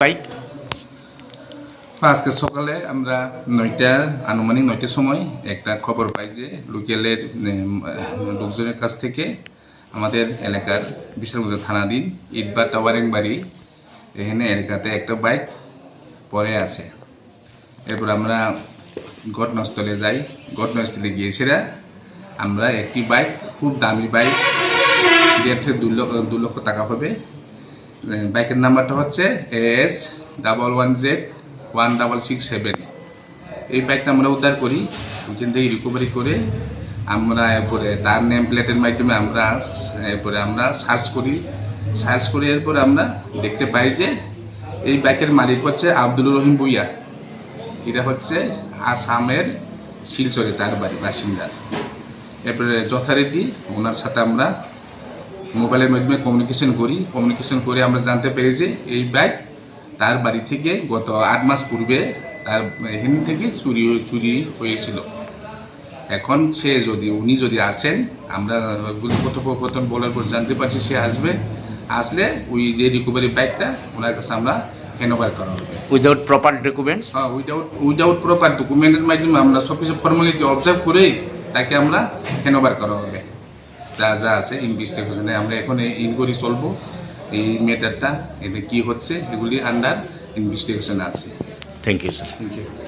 Bike আজকে সকালে আমরা নয়টা আনুমানিক নয়টার সময় একটা খবর পাই যে লোকালের লোকজনের কাছ থেকে আমাদের এলাকার বিশালগঞ্জ থানাধীন ইটবা টাওয়ারিং বাড়ি, এখানে এলাকাতে একটা বাইক পরে আছে। এরপর আমরা ঘটনাস্থলে যাই। ঘটনাস্থলে গিয়েছিরা আমরা একটি বাইক, খুব দামি বাইক, দেড় থেকে দু লক্ষ টাকা হবে। বাইকের নাম্বারটা হচ্ছে S double one Z one double six seven. এই বাইকটা আমরা উদ্ধার করি। ওইখান থেকে রিকভারি করে আমরা এরপরে তার নেম প্লেটের মাধ্যমে আমরা, এরপরে আমরা সার্চ করি। সার্চ করে এরপরে আমরা দেখতে পাই যে এই বাইকের মালিক হচ্ছে আব্দুল রহিম ভুইয়া। এটা হচ্ছে আসামের শিলচরে, তার বাড়ি, বাসিন্দার। এরপরে যথারীতি ওনার সাথে আমরা মোবাইলের মাধ্যমে কমিউনিকেশন করি। কমিউনিকেশন করে আমরা জানতে পেরে যে এই ব্যাগ তার বাড়ি থেকে গত আট মাস পূর্বে তার এখান থেকে চুরি চুরি হয়েছিল। এখন সে যদি, উনি যদি আসেন, আমরা কথোপকথন বলার পর জানতে পারছি সে আসবে। আসলে ওই যে রিকভারি ব্যাগটা ওনার কাছে আমরা হ্যান্ড করা হবে? উইদাউট প্রপার ডকুমেন্টস হ্যাঁ উইদাউট উইদাউট প্রপার ডকুমেন্টের মাধ্যমে আমরা সব কিছু ফর্মালিটি অবজার্ভ করে তাকে আমরা হ্যান্ড করা হবে? যা যা আছে ইনভেস্টিগেশনে আমরা এখন ইনকোয়ারি চলবো এই ম্যাটারটা এটা কী হচ্ছে এগুলি আন্ডার ইনভেস্টিগেশন আছে। Thank you sir thank you